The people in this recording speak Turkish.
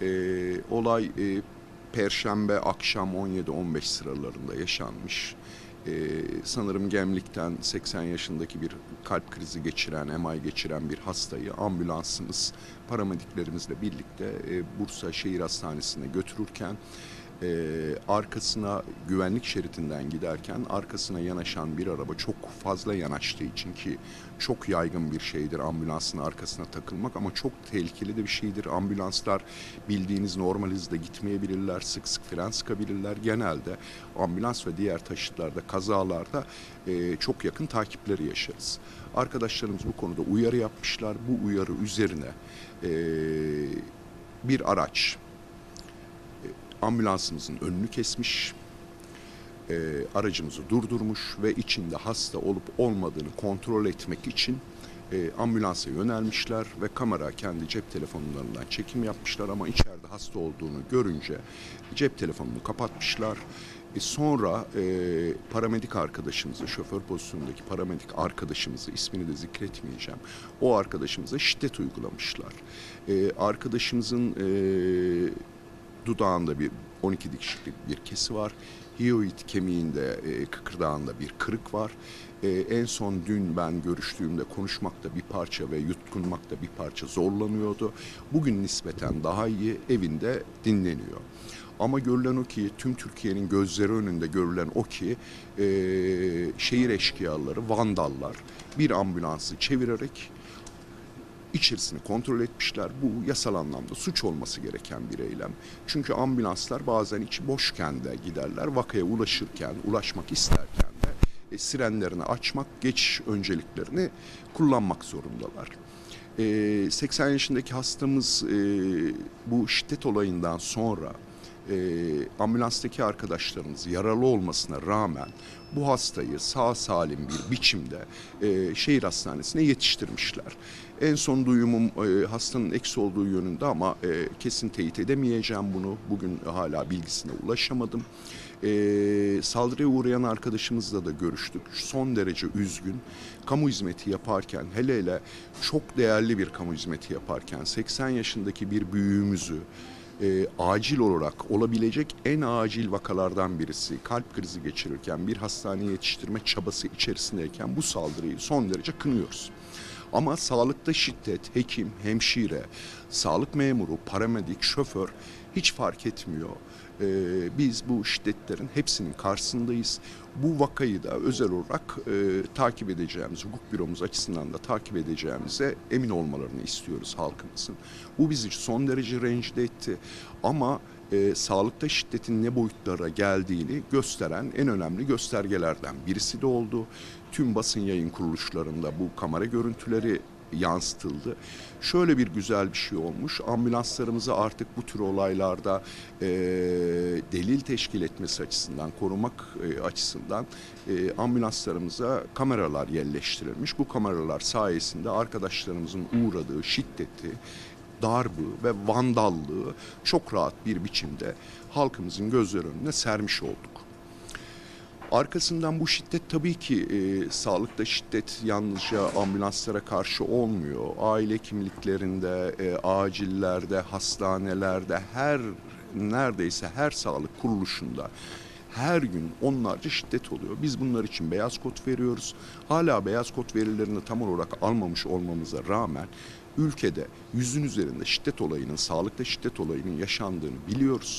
E, olay e, Perşembe akşam 17-15 sıralarında yaşanmış. E, sanırım Gemlik'ten 80 yaşındaki bir kalp krizi geçiren, MI geçiren bir hastayı ambulansımız paramediklerimizle birlikte e, Bursa Şehir Hastanesi'ne götürürken e, arkasına güvenlik şeridinden giderken arkasına yanaşan bir araba çok fazla yanaştığı için ki çok yaygın bir şeydir ambulansın arkasına takılmak ama çok tehlikeli de bir şeydir. Ambulanslar bildiğiniz normal hızda gitmeyebilirler, sık sık fren sıkabilirler. Genelde ambulans ve diğer taşıtlarda, kazalarda e, çok yakın takipleri yaşarız. Arkadaşlarımız bu konuda uyarı yapmışlar. Bu uyarı üzerine e, bir araç ambulansımızın önünü kesmiş, e, aracımızı durdurmuş ve içinde hasta olup olmadığını kontrol etmek için e, ambulansa yönelmişler ve kamera kendi cep telefonlarından çekim yapmışlar ama içeride hasta olduğunu görünce cep telefonunu kapatmışlar. E, sonra e, paramedik arkadaşımızı, şoför pozisyonundaki paramedik arkadaşımızı, ismini de zikretmeyeceğim, o arkadaşımıza şiddet uygulamışlar. E, arkadaşımızın e, dudağında bir 12 dikişlik bir kesi var. Hioid kemiğinde, e, kıkırdağında bir kırık var. E, en son dün ben görüştüğümde konuşmakta bir parça ve yutkunmakta bir parça zorlanıyordu. Bugün nispeten daha iyi evinde dinleniyor. Ama görülen o ki tüm Türkiye'nin gözleri önünde görülen o ki e, şehir eşkıyaları, vandallar bir ambulansı çevirerek içerisini kontrol etmişler. Bu yasal anlamda suç olması gereken bir eylem. Çünkü ambulanslar bazen içi boşken de giderler. Vakaya ulaşırken, ulaşmak isterken de e, sirenlerini açmak, geçiş önceliklerini kullanmak zorundalar. E, 80 yaşındaki hastamız e, bu şiddet olayından sonra e, ambulanstaki arkadaşlarımız yaralı olmasına rağmen bu hastayı sağ salim bir biçimde e, şehir hastanesine yetiştirmişler. En son duyumum e, hastanın eksi olduğu yönünde ama e, kesin teyit edemeyeceğim bunu. Bugün hala bilgisine ulaşamadım. E, saldırıya uğrayan arkadaşımızla da görüştük. Son derece üzgün. Kamu hizmeti yaparken hele hele çok değerli bir kamu hizmeti yaparken 80 yaşındaki bir büyüğümüzü e, acil olarak olabilecek en acil vakalardan birisi kalp krizi geçirirken bir hastaneye yetiştirme çabası içerisindeyken bu saldırıyı son derece kınıyoruz. Ama sağlıkta şiddet, hekim, hemşire, sağlık memuru, paramedik, şoför hiç fark etmiyor. Ee, biz bu şiddetlerin hepsinin karşısındayız. Bu vakayı da özel olarak e, takip edeceğimiz, hukuk büromuz açısından da takip edeceğimize emin olmalarını istiyoruz halkımızın. Bu bizi son derece rencide etti. Ama e, sağlıkta şiddetin ne boyutlara geldiğini gösteren en önemli göstergelerden birisi de oldu. Tüm basın yayın kuruluşlarında bu kamera görüntüleri yansıtıldı. Şöyle bir güzel bir şey olmuş. Ambulanslarımızı artık bu tür olaylarda e, delil teşkil etmesi açısından, korumak e, açısından e, ambulanslarımıza kameralar yerleştirilmiş. Bu kameralar sayesinde arkadaşlarımızın uğradığı şiddeti, darbı ve vandallığı çok rahat bir biçimde halkımızın gözleri önüne sermiş olduk. Arkasından bu şiddet tabii ki e, sağlıkta şiddet yalnızca ambulanslara karşı olmuyor. Aile kimliklerinde, e, acillerde, hastanelerde, her neredeyse her sağlık kuruluşunda her gün onlarca şiddet oluyor. Biz bunlar için beyaz kod veriyoruz. Hala beyaz kod verilerini tam olarak almamış olmamıza rağmen ülkede yüzün üzerinde şiddet olayının, sağlıkta şiddet olayının yaşandığını biliyoruz.